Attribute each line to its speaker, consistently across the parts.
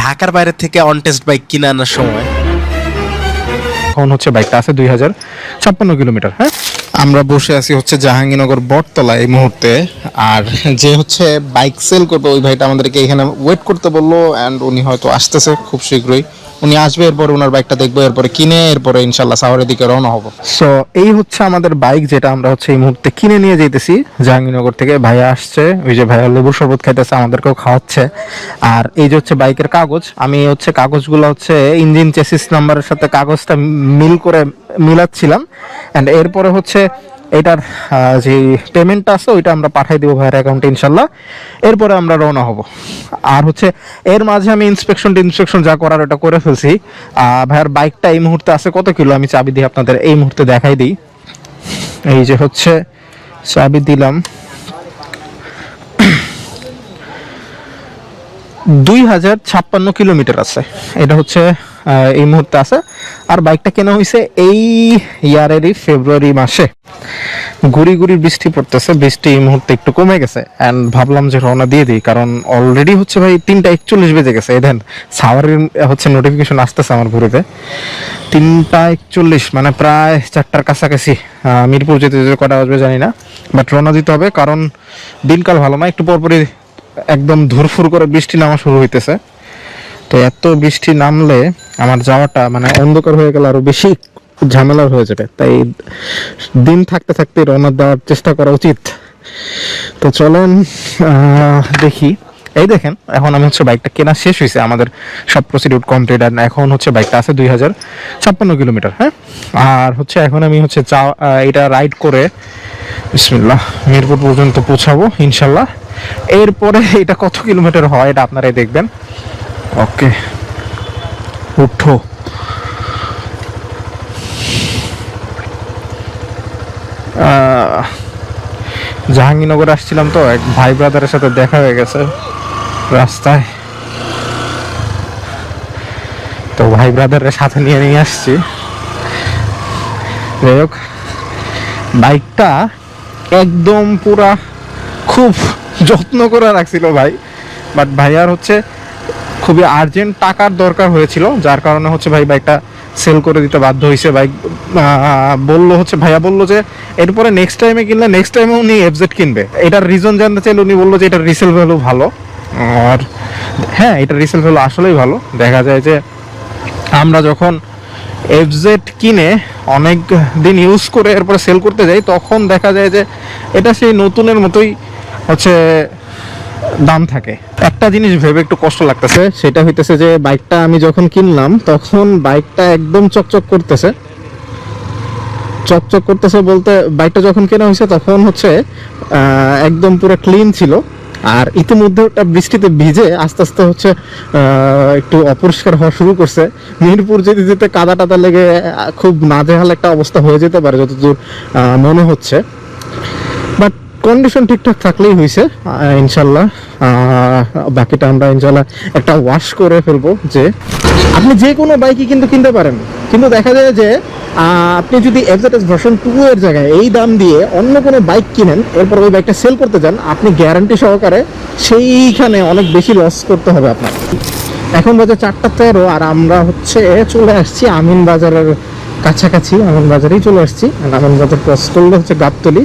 Speaker 1: ঢাকার বাইরে থেকে অনটেস্ট বাইক কিনে আনার সময়।
Speaker 2: এখন হচ্ছে বাইকটা আছে দুই হাজার ছাপ্পান্ন কিলোমিটার হ্যাঁ? আমরা বসে আছি হচ্ছে জাহাঙ্গীরনগর বটতলা এই মুহূর্তে। আর যে হচ্ছে বাইক সেল করবে ওই ভাইটা আমাদেরকে এখানে ওয়েট করতে বলল অ্যান্ড উনি হয়তো আসতেছে খুব শীঘ্রই। উনি আসবে, এরপরে ওনার বাইকটা দেখব, এরপরে কিনে, এরপরে ইনশাল্লাহ সাওয়ারের দিকে রওনা হব। সো এই হচ্ছে আমাদের বাইক যেটা আমরা হচ্ছে এই মুহূর্তে কিনে নিয়ে যেতেছি জাহাঙ্গীরনগর থেকে ভাইয়া আসছে, ওই যে ভাইয়া লেবুর শরবত খাইতেছে, আমাদেরকেও খাওয়াচ্ছে। আর এই যে হচ্ছে বাইকের কাগজ, আমি হচ্ছে কাগজগুলো হচ্ছে ইঞ্জিন চেসিস নাম্বারের সাথে কাগজটা মিল করে মিলাচ্ছিলাম অ্যান্ড এরপরে হচ্ছে এটার যে পেমেন্টটা আছে, ওইটা আমরা পাঠাই দেবো ভাইয়ের অ্যাকাউন্টে ইনশাল্লাহ। এরপরে আমরা রওনা হব। আর হচ্ছে এর মাঝে আমি ইন্সপেকশন ইন্সপেকশন যা করার ওটা করে ফেলছি। ভাইয়ার বাইকটা এই মুহূর্তে আছে, কত কিলো? আমি চাবি দিয়ে আপনাদের এই মুহূর্তে দেখাই দিই। এই যে হচ্ছে চাবি দিলাম। দুই হাজার ছাপ্পান্ন কিলোমিটার আছে। এটা হচ্ছে এই মুহূর্তে আছে। আর বাইকটা কেনা হয়েছে এই ইয়ারেরই ফেব্রুয়ারি মাসে। গুড়ি গুড়ি বৃষ্টি পড়তেছে, বৃষ্টি এই মুহূর্তে একটু কমে গেছে অ্যান্ড ভাবলাম যে রওনা দিয়ে দিই, কারণ অলরেডি হচ্ছে ভাই তিনটা একচল্লিশ বেজে গেছে। দেন, সাওয়ারের হচ্ছে নোটিফিকেশন আসতেছে আমার ঘুরিতে। তিনটা একচল্লিশ মানে প্রায় চারটার কাছাকাছি মিরপুর যেতে যেতে কটা আসবে জানি না বাট রওনা দিতে হবে, কারণ দিনকাল ভালো না, একটু পরপরই একদম ধুরফুর করে বৃষ্টি নামা শুরু হইতেছে। তো এত বৃষ্টি নামলে আমার যাওয়াটা মানে অন্ধকার হয়ে গেলে আরও বেশি ঝামেলার হয়ে যাবে। তাই দিন থাকতে থাকতে রওনা দেওয়ার চেষ্টা করা উচিত। তো চলেন দেখি। এই দেখেন, এখন আমি হচ্ছে বাইকটা কেনা শেষ হয়েছে আমাদের সব প্রসিডিউর কমপ্লিট আর এখন হচ্ছে বাইকটা আছে দুই হাজার ছাপ্পান্ন কিলোমিটার হ্যাঁ? আর হচ্ছে এখন আমি হচ্ছে চা এটা রাইড করে বিসমিল্লাহ, মিরপুর পর্যন্ত পৌঁছাবো, ইনশাল্লাহ। এরপরে এটা কত কিলোমিটার হয় এটা আপনারাই দেখবেন। ওকে। উঠো। জাহাঙ্গীরনগর আসছিলাম তো, এক ভাই ব্রাদারের সাথে দেখা হয়ে গেছে রাস্তায়। তো ভাই ব্রাদারের সাথে নিয়ে নিয়ে আসছি। যাই হোক বাইকটা একদম পুরা খুব যত্ন করে রাখছিল ভাই। বাট ভাইয়ার হচ্ছে খুবই আর্জেন্ট টাকার দরকার হয়েছিল, যার কারণে হচ্ছে ভাই বাইকটা সেল করে দিতে বাধ্য হয়েছে। বাইক বলল হচ্ছে, ভাইয়া বলল যে, এরপরে নেক্সট টাইমে কিনলে নেক্সট টাইমে উনি এফজেড কিনবে। এটার রিজন জানতে চাইলে উনি বলল যে, এটার রিসেল ভ্যালু ভালো। আর হ্যাঁ এটা রিসেল ভ্যালু আসলেই ভালো। দেখা যায় যে, আমরা যখন এফজেড কিনে অনেক দিন ইউজ করে এরপরে সেল করতে যাই, তখন দেখা যায় যে, এটা সেই নতুনের মতোই হচ্ছে দাম থাকে। একটা জিনিস ভেবে একটু কষ্ট লাগতেছে, সেটা হইতেছে যে বাইকটা আমি যখন কিনলাম, তখন বাইকটা একদম চকচক করতেছে। চকচক করতেছে বলতে বাইকটা যখন কেনা হয়েছে তখন হচ্ছে একদম পুরো ক্লিন ছিল। আর ইতিমধ্যে ওটা বৃষ্টিতে ভিজে আস্তে আস্তে হচ্ছে একটু অপরিষ্কার হওয়া শুরু করছে। মিরপুর যেতে যেতে কাদা টাদা লেগে খুব নাজেহাল একটা অবস্থা হয়ে যেতে পারে যতদূর মনে হচ্ছে। বাট কন্ডিশন ঠিকঠাক থাকলেই হয়েছে ইনশাল্লাহ। বাকিটা আমরা ইনশাল্লাহ একটা ওয়াশ করে ফেলব যে আপনি যে কোনো বাইকই কিন্তু কিনতে পারেন। কিন্তু দেখা যায় যে আপনি যদি এফজেডএস ভার্সন টু এর জায়গায় এই দাম দিয়ে অন্য কোনো বাইক কিনেন, এরপর ওই বাইকটা সেল করতে যান, আপনি গ্যারান্টি সহকারে সেইখানে অনেক বেশি লস করতে হবে আপনার এখন বাজে চারটা তেরো, আর আমরা হচ্ছে চলে আসছি আমিন বাজারের কাছাকাছি আমিন বাজারেই চলে আসছি। আমিন বাজার ক্রস করলে হচ্ছে গাবতলি।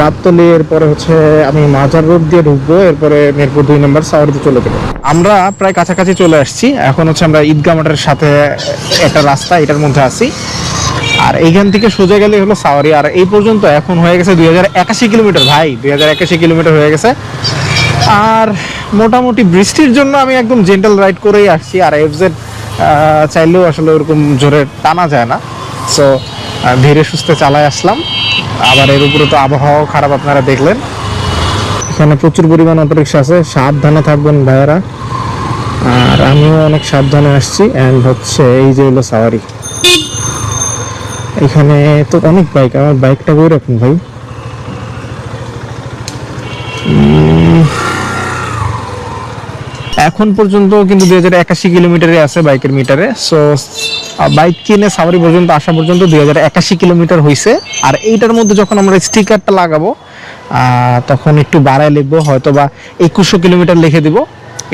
Speaker 2: গাবতলি এরপরে হচ্ছে আমি মাজার রোড দিয়ে ঢুকবো, এরপরে মিরপুর দুই নম্বর সাউরিতে চলে যাব। আমরা প্রায় কাছাকাছি চলে আসছি। এখন হচ্ছে আমরা ঈদগা মাঠের সাথে একটা রাস্তা, এটার মধ্যে আছি। আর এইখান থেকে সোজা গেলে হলো সাওয়ারি। আর এই পর্যন্ত এখন হয়ে গেছে দুই হাজার একাশি কিলোমিটার। ভাই, দুই হাজার একাশি কিলোমিটার হয়ে গেছে। আর মোটামুটি বৃষ্টির জন্য আমি একদম জেন্টাল রাইড করেই আসছি। আর এফজেড চাইলেও আসলে ওরকম জোরে টানা যায় না। সো ধীরে সুস্থে চালায় আসলাম। আবার এর উপরে তো আবহাওয়াও খারাপ আপনারা দেখলেন। এখানে প্রচুর পরিমাণ অটোরিক্সা আছে। সাবধানে থাকবেন ভাইয়ারা। আর আমিও অনেক সাবধানে আসছি। অ্যান্ড হচ্ছে এই যে হলো সাওয়ারি। এখানে তো অনেক বাইক আমার বাইকটা বই রাখুন ভাই? এখন পর্যন্ত কিন্তু দুই হাজার একাশি কিলোমিটারে আছে বাইকের মিটারে। সো বাইক কিনে সাভারি পর্যন্ত, আসা পর্যন্ত দুই হাজার একাশি কিলোমিটার হয়েছে আর এইটার মধ্যে যখন আমরা স্টিকারটা লাগাবো তখন একটু বাড়ায় লিখব হয়তো বা একুশশো কিলোমিটার লিখে দিব।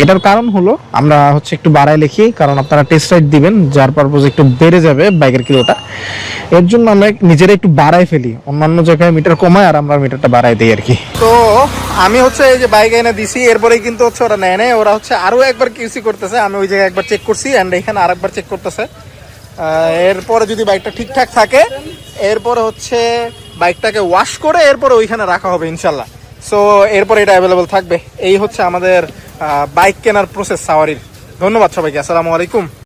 Speaker 2: এটার কারণ হলো, আমরা হচ্ছে একটু বাড়ায় লিখি, কারণ আপনারা টেস্ট রাইড দিবেন, যার পারপোজ একটু বেড়ে যাবে বাইকের কিলোটা। এর জন্য আমরা নিজেরা একটু বাড়ায় ফেলি, অন্যান্য জায়গায় মিটার কমায় আর আমরা মিটারটা বাড়ায় দিই আর কি। তো আমি হচ্ছে এই যে বাইক এনে দিছি, এরপরেই কিন্তু হচ্ছে ওরা নেয় নেয় ওরা হচ্ছে আরও একবার কিউসি করতেছে, আমি ওই জায়গায় একবার চেক করছি অ্যান্ড এখানে আরেকবার চেক করতেছে। এরপরে যদি বাইকটা ঠিকঠাক থাকে, এরপরে হচ্ছে বাইকটাকে ওয়াশ করে, এরপরে ওইখানে রাখা হবে, ইনশাল্লাহ। সো এরপরে এটা অ্যাভেলেবল থাকবে। এই হচ্ছে আমাদের বাইক কেনার প্রসেস সাওয়ারির। ধন্যবাদ সবাইকে আসসালামু আলাইকুম।